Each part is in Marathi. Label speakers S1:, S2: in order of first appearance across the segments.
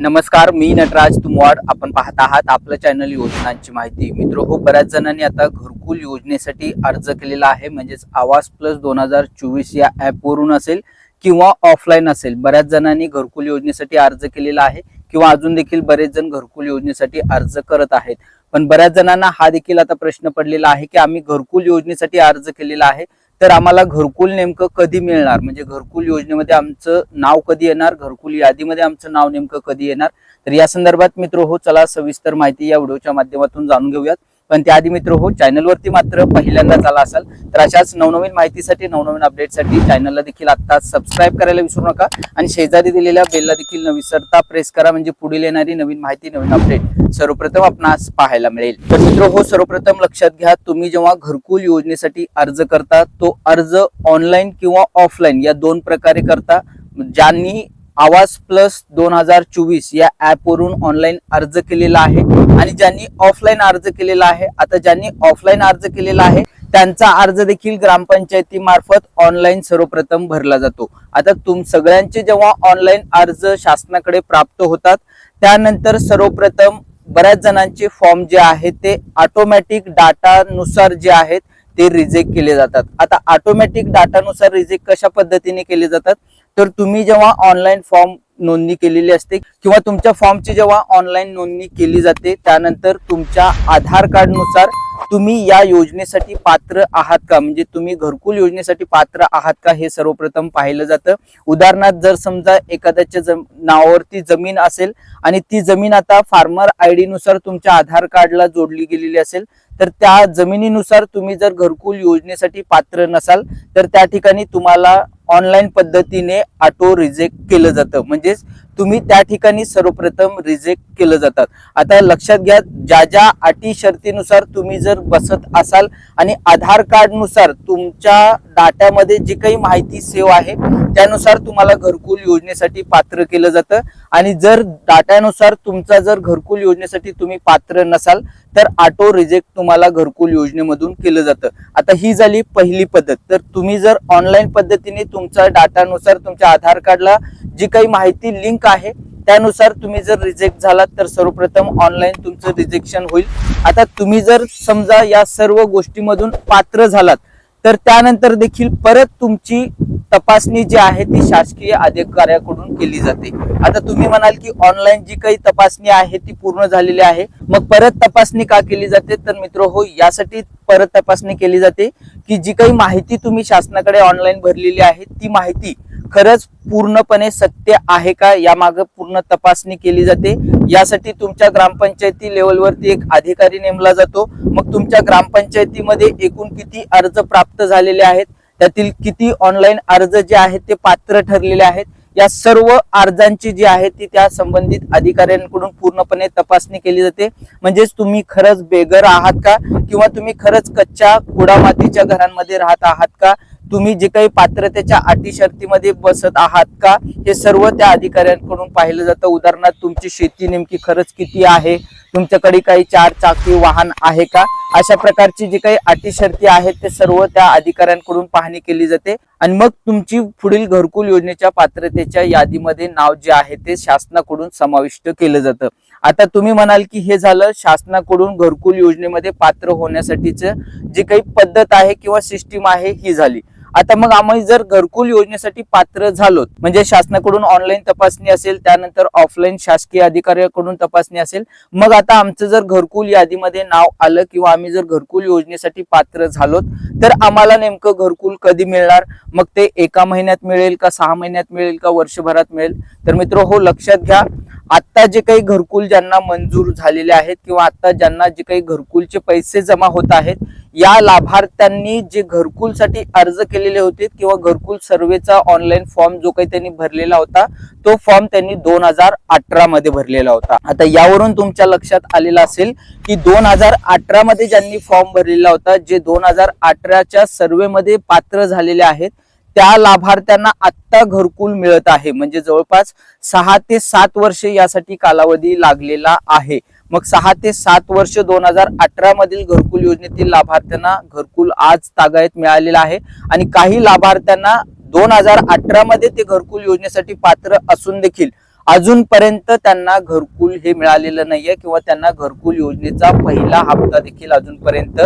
S1: नमस्कार मी नटराज तुमवाड. आपण पाहत आहात आपलं चॅनल योजनांची माहिती. मित्र हो बऱ्याच जणांनी आता घरकुल योजनेसाठी अर्ज केलेला आहे. म्हणजेच आवास प्लस दोन हजार चोवीस या ॲपवरून असेल किंवा ऑफलाईन असेल. बऱ्याच जणांनी घरकुल योजनेसाठी अर्ज केलेला आहे किंवा अजून देखील बरेच जण घरकुल योजनेसाठी अर्ज करत आहेत. पण बऱ्याच जणांना हा देखील आता प्रश्न पडलेला आहे की आम्ही घरकुल योजनेसाठी अर्ज केलेला आहे. तर आम्हाला घरकुल नेमकं कधी मिळणार? म्हणजे घरकुल योजनेमध्ये आमचं नाव कधी येणार? घरकुल यादीमध्ये आमचं नाव नेमकं कधी येणार? तर या संदर्भात मित्र हो चला सविस्तर माहिती या व्हिडिओच्या माध्यमातून जाणून घेऊयात. पण त्याआधी मित्र हो चॅनलवरती मात्र पहिल्यांदाच आला असाल तर अशाच नवनवीन माहितीसाठी नवनवीन अपडेटसाठी चॅनलला देखील आता सबस्क्राईब करायला विसरू नका. आणि शेजारी दिलेल्या बेलला देखील न विसरता प्रेस करा म्हणजे पुढील येणारी नवीन माहिती नवीन अपडेट सर्वप्रथम आपणास पाहायला मिळेल. तर मित्र हो सर्वप्रथम लक्षात घ्या तुम्ही जेव्हा घरकुल योजनेसाठी अर्ज करता तो अर्ज ऑनलाईन किंवा ऑफलाईन या दोन प्रकारे करता. ज्यांनी आवाज प्लस दोन हजार चोवीस या ऍपवरून ऑनलाईन अर्ज केलेला आहे. आणि ज्यांनी ऑफलाईन अर्ज केलेला आहे आता ज्यांनी ऑफलाईन अर्ज केलेला आहे त्यांचा अर्ज देखील ग्रामपंचायतीमार्फत ऑनलाईन सर्वप्रथम भरला जातो. आता तुम सगळ्यांचे जेव्हा ऑनलाईन अर्ज शासनाकडे प्राप्त होतात त्यानंतर सर्वप्रथम बऱ्याच जणांचे फॉर्म जे आहेत ते ऑटोमॅटिक डाटानुसार जे आहेत ते रिजेक्ट केले जातात. आता ऑटोमॅटिक डाटानुसार रिजेक्ट कशा पद्धतीने केले जातात? तर तुम्ही जेव्हा ऑनलाईन फॉर्म नोंदणी केलेली असते किंवा तुमच्या फॉर्मची जेव्हा ऑनलाईन नोंदणी केली जाते त्यानंतर तुमच्या आधार कार्डनुसार तुम्ही या योजनेसाठी पात्र आहात का? म्हणजे तुम्ही घरकुल योजनेसाठी पात्र आहात का? हे सर्वप्रथम पाहिलं जातं. उदाहरणार्थ जर समजा एखाद्याच्या जम नावावरती जमीन असेल आणि ती जमीन आता फार्मर आय डी नुसार तुमच्या आधार कार्डला जोडली गेलेली असेल तर त्या जमिनीनुसार तुम्ही जर घरकुल योजनेसाठी पात्र नसाल तर त्या ठिकाणी तुम्हाला ऑनलाईन पद्धतीने ऑटो रिजेक्ट केलं जातं. म्हणजेच तुम्ही त्या ठिकाणी सर्वप्रथम रिजेक्ट केलं जातात. आता लक्षात घ्या ज्या ज्या अटी शर्तीनुसार तुम्ही जर बसत असाल आणि आधार कार्डनुसार तुमच्या डाट्यामध्ये जी काही माहिती सेव्ह आहे त्यानुसार तुम्हाला घरकुल योजनेसाठी पात्र केलं जातं. आणि जर डाट्यानुसार तुमचा जर घरकुल योजनेसाठी तुम्ही पात्र नसाल तर ऑटो रिजेक्ट तुम्हाला घरकुल योजनेमधून केलं जातं. आता ही झाली पहिली पद्धत. तर तुम्ही जर ऑनलाईन पद्धतीने तुमच्या डाटानुसार तुमच्या आधार कार्डला जी काही माहिती लिंक आहे त्यानुसार तुम्ही जर रिजेक्ट झालात तर सर्वप्रथम ऑनलाईन तुमचं रिजेक्शन होईल. आता तुम्ही जर समजा या सर्व गोष्टीमधून पात्र झालात तर त्यानंतर देखील परत तुमची तपासणी जी आहे ती शासकीय अधिकाऱ्याकडून केली जाते. आता तुम्ही म्हणाल की ऑनलाईन जी काही तपासणी आहे ती पूर्ण झालेली आहे. मग परत तपासणी का केली जाते? तर मित्र हो यासाठी परत तपासणी केली जाते की जी काही माहिती तुम्ही शासनाकडे ऑनलाईन भरलेली आहे ती माहिती खरंच पूर्णपणे सत्य आहे का? यामागं पूर्ण तपासणी केली जाते. यासाठी तुमच्या ग्रामपंचायती लेवलवरती एक अधिकारी नेमला जातो. मग तुमच्या ग्रामपंचायतीमध्ये एकूण किती अर्ज प्राप्त झालेले आहेत? त्यातील किती ऑनलाईन अर्ज जे आहेत ते पात्र ठरलेले आहेत? या सर्व अर्जांची जी आहे ती त्या संबंधित अधिकाऱ्यांकडून पूर्णपणे तपासणी केली जाते. म्हणजेच तुम्ही खरंच बेघर आहात का? किंवा तुम्ही खरंच कच्च्या कुडामातीच्या घरांमध्ये राहत आहात का? तुम्ही जे काही पात्रतेच्या अटी शर्तीमध्ये बसत आहात का हे सर्व त्या अधिकाऱ्यांकडून पाहिलं जातं. उदाहरणार्थ तुमची शेती नेमकी खरंच किती आहे? तुमच्याकडे काही चार चाकी वाहन आहे का? अशा प्रकारची जी काही अटी शर्ती आहेत ते सर्व त्या अधिकाऱ्यांकडून पाहणी केली जाते. आणि मग तुमची पुढील घरकुल योजनेच्या पात्रतेच्या यादीमध्ये नाव जे आहे ते शासनाकडून समाविष्ट केलं जातं. आता तुम्ही म्हणाल की हे झालं शासनाकडून घरकुल योजनेमध्ये पात्र होण्यासाठीच जी काही पद्धत आहे किंवा सिस्टीम आहे ही झाली. आता मग आम्ही जर घरकुल योजनेसाठी पात्र झालो म्हणजे शासनाकडून ऑनलाईन तपासणी असेल त्यानंतर ऑफलाईन शासकीय अधिकाऱ्याकडून तपासणी असेल मग आता आमचं जर घरकुल यादीमध्ये नाव आलं किंवा आम्ही जर घरकुल योजनेसाठी पात्र झालो तर आम्हाला नेमकं घरकुल कधी मिळणार? मग ते एका महिन्यात मिळेल का सहा महिन्यात मिळेल का वर्षभरात मिळेल? तर मित्र हो लक्षात घ्या. आत्ता जे काही घरकुल ज्यांना मंजूर झालेले आहेत किंवा आत्ता ज्यांना जे काही घरकुलचे पैसे जमा होत आहेत या लाभार्थ्यांनी जे घरकुलसाठी अर्ज केलेले होते किंवा घरकुल सर्वेचा ऑनलाईन फॉर्म जो काही त्यांनी भरलेला होता तो फॉर्म त्यांनी दोन हजार अठरा मध्ये भरलेला होता. आता यावरून तुमच्या लक्षात आलेला असेल की दोन हजार अठरा मध्ये ज्यांनी फॉर्म भरलेला होता जे दोन हजार अठराच्या सर्वेमध्ये पात्र झालेले आहेत त्या लाभार्थ्यांना आत्ता घरकुल मिळत आहे. म्हणजे जवळपास सहा ते सात वर्ष यासाठी कालावधी लागलेला आहे. मग सहा ते सात वर्ष दोन हजार अठरा मधील घरकुल योजनेतील लाभार्थ्यांना घरकुल आज तागायत मिळालेला आहे. आणि काही लाभार्थ्यांना दोन हजार अठरा मध्ये ते घरकुल योजनेसाठी पात्र असून देखील अजूनपर्यंत त्यांना घरकुल हे मिळालेलं नाहीये किंवा त्यांना घरकुल योजनेचा पहिला हप्ता देखील अजूनपर्यंत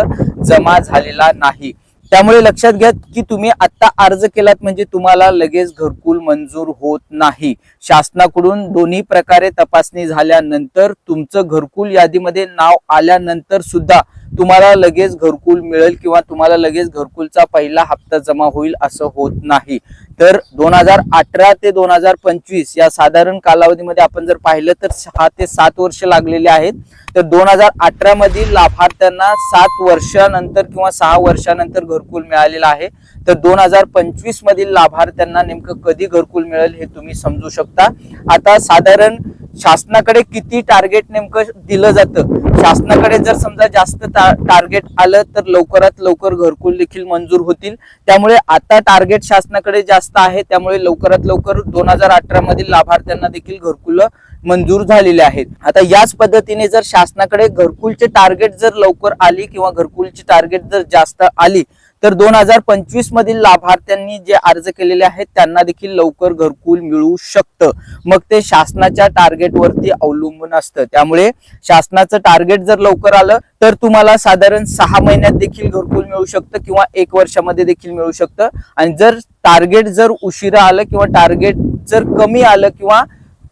S1: जमा झालेला नाही. त्यामुळे लक्षात घ्या की तुम्ही आता अर्ज केलात म्हणजे तुम्हाला लगेच घरकुल मंजूर होत नाही. शासनाकडून दोन्ही प्रकारे तपासणी झाल्यानंतर तुमचं घरकुल यादीमध्ये नाव आल्यानंतर सुद्धा तुम्हाला लगेच घरकुल मिळेल किंवा तुम्हाला लगेच घरकुलचा पहिला हप्ता जमा होईल असं होत नाही. तर दोन हजार अठरा ते दोन हजार पंचवीस या साधारण कालावधीमध्ये आपण जर पाहिलं तर सहा ते सात वर्ष लागलेले आहेत. तर दोन हजार अठरा मधील लाभार्थ्यांना सात वर्षानंतर किंवा सहा वर्षानंतर घरकुल मिळालेला आहे. तर दोन हजार पंचवीस मधील लाभार्थ्यांना नेमकं कधी घरकुल मिळेल हे तुम्ही समजू शकता. आता साधारण शासनाकडे किती टार्गेट नेमकं दिलं जातं? शासनाकडे जर समजा जास्त टार्गेट आलं तर लवकरात लवकर घरकुल देखील मंजूर होतील. त्यामुळे आता टार्गेट शासनाकडे जास्त आहे त्यामुळे लवकरात लवकर दोन हजार अठरा मधील लाभार्थ्यांना देखील घरकुल मंजूर झालेले आहेत. आता याच पद्धतीने जर शासनाकडे घरकुलचे टार्गेट जर लवकर आली किंवा घरकुलची टार्गेट जर जास्त आली तर दोन हजार पंचवीस मधील लाभार्थ्यांनी जे अर्ज केलेले आहेत त्यांना देखील लवकर घरकुल मिळू शकतं. मग ते शासनाच्या टार्गेटवरती अवलंबून असतं. त्यामुळे शासनाचं टार्गेट जर लवकर आलं तर तुम्हाला साधारण सहा महिन्यात देखील घरकुल मिळू शकतं किंवा एक वर्षामध्ये देखील मिळू शकतं. आणि जर टार्गेट जर उशिरा आलं किंवा टार्गेट जर कमी आलं किंवा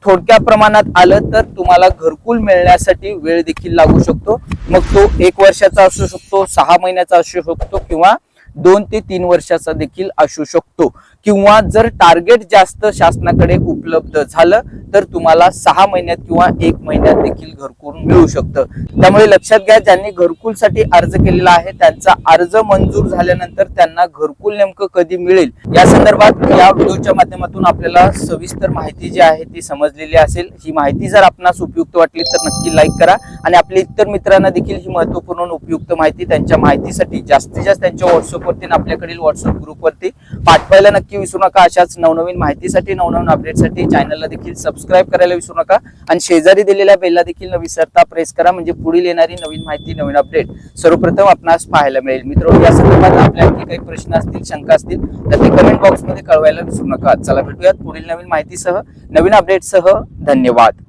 S1: थोडक्या प्रमाणात आलं तर तुम्हाला घरकुल मिळण्यासाठी वेळ देखील लागू शकतो. मग तो एक वर्षाचा असू शकतो सहा महिन्याचा असू शकतो किंवा दोन ते तीन वर्षाचा देखील असू शकतो. किंवा जर टार्गेट जास्त शासनाकडे उपलब्ध झालं तर तुम्हाला सहा महिन्यात किंवा एक महिन्यात देखील घरकुल मिळू शकतं. त्यामुळे लक्षात घ्या ज्यांनी घरकुलसाठी अर्ज केलेला आहे त्यांचा अर्ज मंजूर झाल्यानंतर त्यांना घरकुल नेमकं कधी मिळेल? या संदर्भात या व्हिडिओच्या माध्यमातून आपल्याला सविस्तर माहिती जी आहे ती समजलेली असेल. ही माहिती जर आपणास उपयुक्त वाटली तर नक्की लाईक करा. आणि आपल्या इतर मित्रांना देखील ही महत्त्वपूर्ण उपयुक्त माहिती त्यांच्या माहितीसाठी जास्तीत जास्त त्यांच्या व्हॉट्सअपवरती आणि आपल्याकडील व्हॉट्सअप ग्रुपवरती पाठवायला नक्की विसरू नका. अशाच नवनवीन माहितीसाठी नवनवीन अपडेटसाठी चॅनलला देखील सबस्क्राईब करायला विसरू नका. आणि शेजारी दिलेल्या बेलला देखील न विसरता प्रेस करा. म्हणजे पुढील येणारी नवीन माहिती नवीन अपडेट सर्वप्रथम आपणास पाहायला मिळेल. मित्र या संदर्भात आपल्या आणखी काही प्रश्न असतील शंका असतील तर ते कमेंट बॉक्समध्ये कळवायला विसरू नका. चला भेटूयात पुढील नवीन माहितीसह नवीन अपडेटसह धन्यवाद.